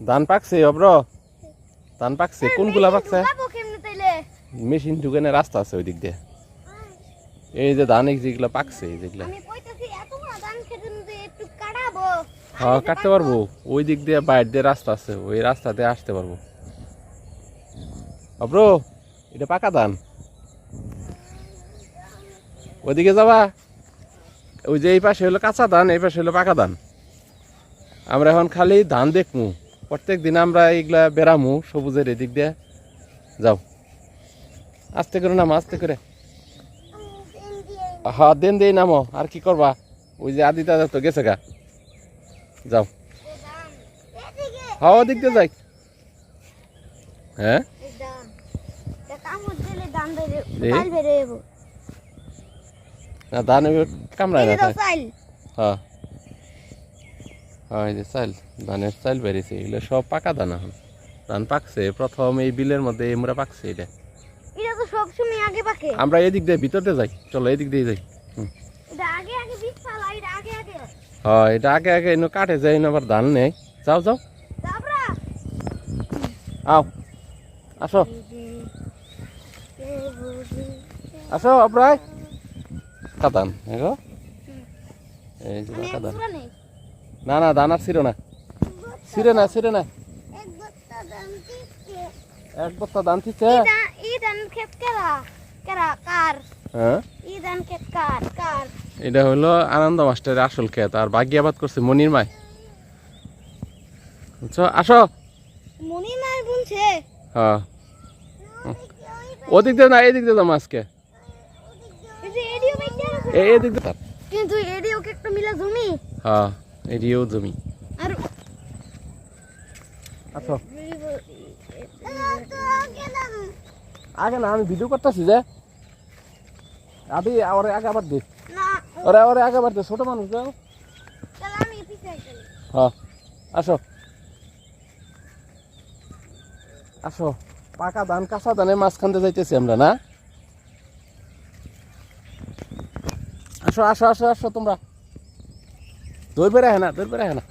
ধান পাকছে অব্র? ধান পাকছে কোনগুলা পাকছে? মেশিন ঢুকানে রাস্তা আছে ওই দিক দিয়ে। এই যে ধান যেগুলা পাকছে এই যেগুলা। হ্যাঁ কাটতে পারব। ওই দিক দিয়ে বাইর দিয়ে রাস্তা আছে ওই রাস্তা দিয়ে আসতে পারব। অব্র এটা পাকা ধান। ওইদিকে যাবা। ওই যে এই পাশে হলো কাঁচা ধান এই পাশে হলো পাকা ধান। আমরা এখন খালি ধান দেখমু। প্রত্যেক দিন আমরা এইগুলা বেড়ামু সবুজের এদিক দিয়ে। যাও। আস্তে করে নামো আস্তে করে। হ্যাঁ দেন দিয়ে নামো। আর কি করবা? ওই যে আদিতা তো গেছে গা। যাও। হ্যাঁ ওদিক দিয়ে যাই। হ্যাঁ? না ধান কামড়ায় না হ্যাঁ। এই যে চাল ধানের চাল বেরিয়েছে এগুলো সব পাকা ধান এখন। ধান পাকছে প্রথম এই বিলের মধ্যে এমরা পাকছে এটা। এটা তো সব সময় আগে পাকে। আমরা এদিক দিয়ে ভিতর যাই চলো এদিক দিয়ে যাই। এটা আগে আগে বীজ ফালা এটা আগে আগে। হ্যাঁ এটা আগে আগে এনে কাটে যায় এনে আবার ধান নেই যাও যাও। আও। আসো। আসো অপ্রায় কাতান এই যে আমি কাতান না না দান ছিল না। ছিঁড়ে না ছিঁড়ে না। এক বস্তা ধান দিচ্ছে। হ্যাঁ? এটা হলো আনন্দ মাস্টারের আসল ক্ষেত আর বাগিয়াবাদ করছে মনির মাই। বুঝছ? আসো। মনি মার বুনছে হ্যাঁ। ওদিক দিয়ে না এদিক দিয়ে যাব আজকে। এদিক দিয়ে কিন্তু এডিও কে একটা মিলা জমি। হ্যাঁ। এদিকেও জমি। আর আগে না আমি ভিডিও করতেছি যে আবি ওরে আগে আবার দে। ওরে ওরে আগে আবার দে ছোট মানুষ যাও। হ্যাঁ আসো। আসো পাকা ধান কাঁচা ধানের মাঝখান দিয়ে যাইতেছি আমরা না? আসো আসো আসো আসো তোমরা। দৌড় বেড়ে না, দৌড় বেড়ে না,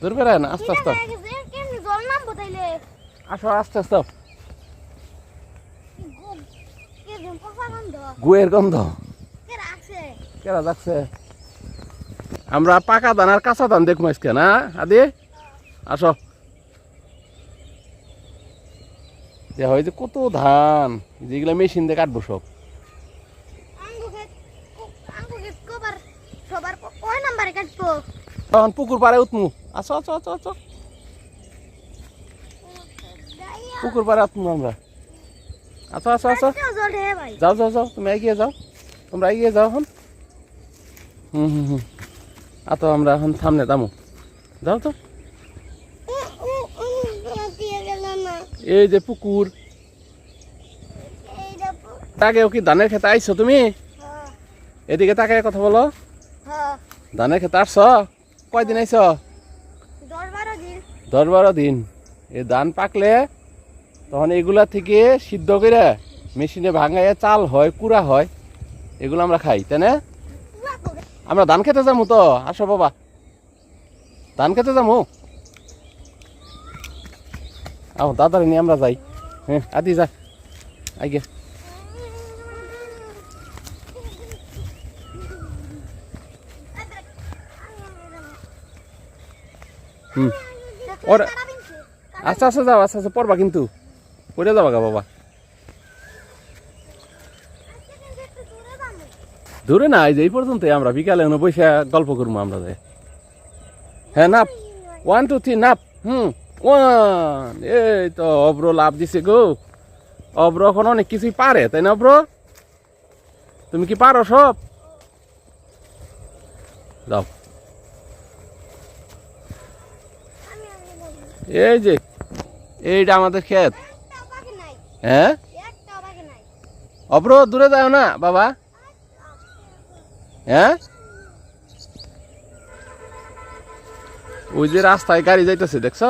দৌড় বেড়ে না, আস্তে আস্তে। আসো, আস্তে আস্তে। গুয়ের গন্ধ। কেরা যাচ্ছে? আমরা পাকা ধান আর কাঁচা ধান দেখব আজকে, না, আদি? আসো। যে হয় যে কত ধান যেগুলো মেশিন দিয়ে কাটবো সব আঙ্গু খেত আঙ্গু খেত কবার সবার ক- কয় নাম্বারে কাটবো তখন পুকুর পাড়ে উঠমু আসো আসো আসো আসো। পুকুর পাড়ে উঠমু আমরা। জল ঢেলে ভাই যাও যাও যাও তুমি এগিয়ে যাও। তোমরা এগিয়ে যাও এখন। হুম হুম হুম। আ তো আমরা এখন সামনে দামো যাও তো। এই যে পুকুর। পু- কি ধানের খেতে আইছো তুমি? হ্যাঁ, এদিকে তাকায় কথা বলো। হ্যাঁ। ধানের খেতে আসছ কয়দিন আইছ? দশ বারো দিন। এ ধান পাকলে তখন এগুলা থেকে সিদ্ধ করে মেশিনে ভাঙাইয়ে চাল হয় কুড়া হয় এগুলো আমরা খাই তাই না? আমরা ধান খেতে যাব তো আসো বাবা। ধান খেতে যাব আও দাদারে নিয়ে আমরা যাই। হ্যাঁ আদি যা আগে হুম। ওর- কারা বিনছে? আচ্ছা আচ্ছা যাও আচ্ছা আচ্ছা পড়বা কিন্তু। পড়ে যাবা গা, বাবা। দূরে না, এই যে এই পর্যন্তই আমরা। বিকালে এনে বসে গল্প করব আমরা যাই হ্যাঁ নাপ। ওয়ান টু থ্রি নাপ। হুম। ওয়ান এই তো অব্র লাভ দিছে গো। অব্র এখন অনেক কিছুই পারে, তাই না অব্র? তুমি কি পারো সব? যাও আমি আমি যাব। এই যে, এইটা আমাদের ক্ষেত। হ্যাঁ। অব্র, দূরে যাও না, বাবা। হ্যাঁ? ওই যে রাস্তায় গাড়ি যাইতেছে, দেখছ?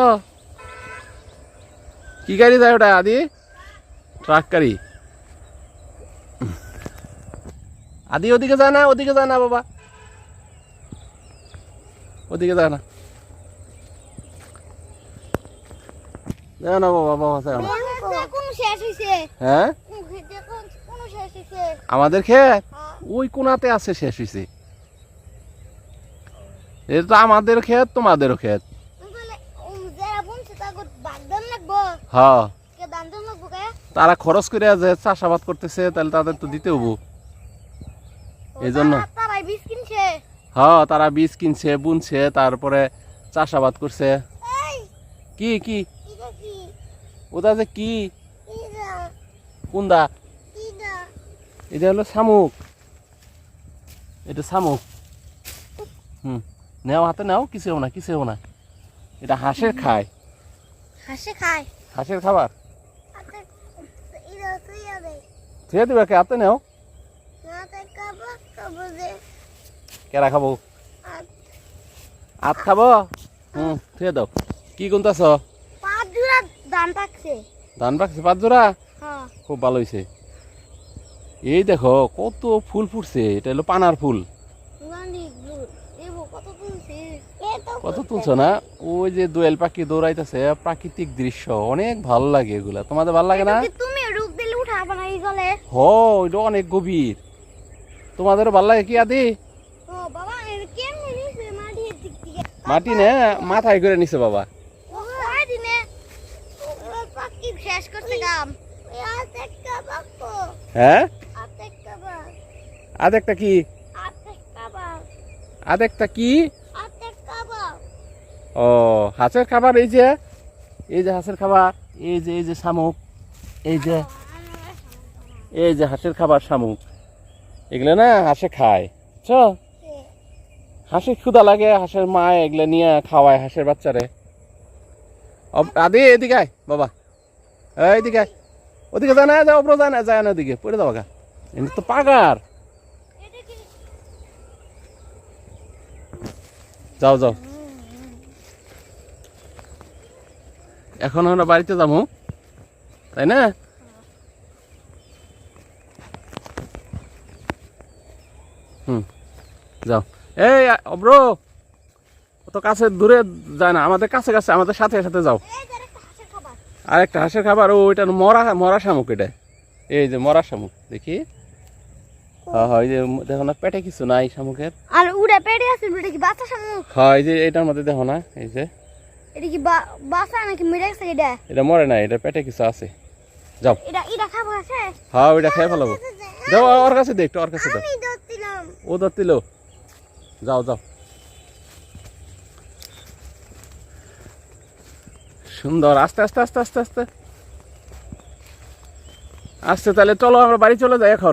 কি গাড়ি যায় ওটা, আদি? ট্রাক গাড়ি। আদি, ওদিকে যায় না, ওদিকে যায় না, বাবা। ওদিকে যায় না। না বাবা বাবা না কোন শেষ হইছে। হ্যাঁ? কোন খেতে কোন কোন শেষ হইছে। আমাদের ক্ষেত হ্যাঁ। ওই কোনাতে আছে শেষ হয়েছে এটা তো আমাদের ক্ষেত তোমাদেরও ক্ষেত বলে যারা বুনছে তাকে বাগদান লাগবো। হ্যাঁ। তারা খরচ করে যে চাষাবাদ করতেছে তাহলে তাদের তো দিতে হব। এই জন্য। হ্যাঁ তারা বীজ কিনছে বুনছে তারপরে চাষাবাদ করছে। কি কি? ওটা যে কি? এটা কোনদা? এটা হলো শামুক। এটা শামুক। হুম। নেও হাতে নাও কিছু না কিছু না। এটা হাঁসের খায়। হাসে খায়। হাঁসের খাবার? থুয়ে দিবে কে? হাতে নেও। দে কেরা খাব? আত। খাব? হুম থুয়ে দাও কি গুনতাছ? দান থাকছে ধান রাখছে পাঁচ জোড়া? হ্যাঁ। খুব ভালো হয়েছে এই দেখো কত ফুল ফুটছে এটা হলো পানার ফুল। কত তুলছে? না? ওই যে দোয়েল পাখি দৌড়াইতেছে প্রাকৃতিক দৃশ্য অনেক ভালো লাগে এগুলা। তোমাদের ভালো লাগে না? তুমি রূপ দিলে উঠাবে না এই জলে? হ এটা অনেক গভীর। তোমাদের ভালো লাগে কি আদি? ও বাবা এর কেমনে নিছে? মাটির মাটি নে মাথায় করে নিছে বাবা ও হয় দিনে ও পাখি শেষ করতে কাম আতে কাবা কো হ্যাঁ? আধেকটা কি? আধেকটা কি? ও হাঁসের খাবার এই যে এই যে হাঁসের খাবার এই যে এই যে শামুক এই যে এই যে হাঁসের খাবার শামুক এগুলো না হাঁসে খায় চ হাঁসের ক্ষুদা লাগে হাঁসের মা এগুলো নিয়ে খাওয়ায় হাঁসের বাচ্চারে। আদি এদিকে আয় বাবা। এদিকে আয়। ওদিকে যায় না যায় ওপরে যায় না যায় না, ওদিকে। পড়ে যাব গা এমনি তো পাগার। যাও যাও। এখন আমরা বাড়িতে যাব, তাই না? হুম, যাও। এই, অব্র, অত কাছে দূরে যায় না। আমাদের কাছে কাছে, আমাদের সাথে সাথে যাও এই যে একটা হাঁসের খাবার আর একটা হাঁসের খাবার ও ওইটা মরা মরা শামুক এটা। এই যে মরা শামুক দেখি। হ্যাঁ হ্যাঁ যে দেখো না পেটে কিছু নাই শামুকের। আর উড়ে পেড়ে আছে এটা কি বাচ্চা শামুক? হ্যাঁ এই যে এটার মধ্যে দেখো না এই যে। এটা কি বাচ্চা নাকি মেরে গেছে এটা? এটা মরে এটা পেটে কিছু আছে। যাও। এটা এটা খাব আছে হ্যাঁ ওইটা খেয়ে ফেলাবো। যাও ওর কাছে দে একটু ওর কাছে দাও আমি ধরছিলাম। ও ধরতিল যাও যাও। সুন্দর আস্তে আস্তে আস্তে আস্তে আস্তে। আস্তে তাহলে চলো আমরা বাড়ি চলে যাই এখন।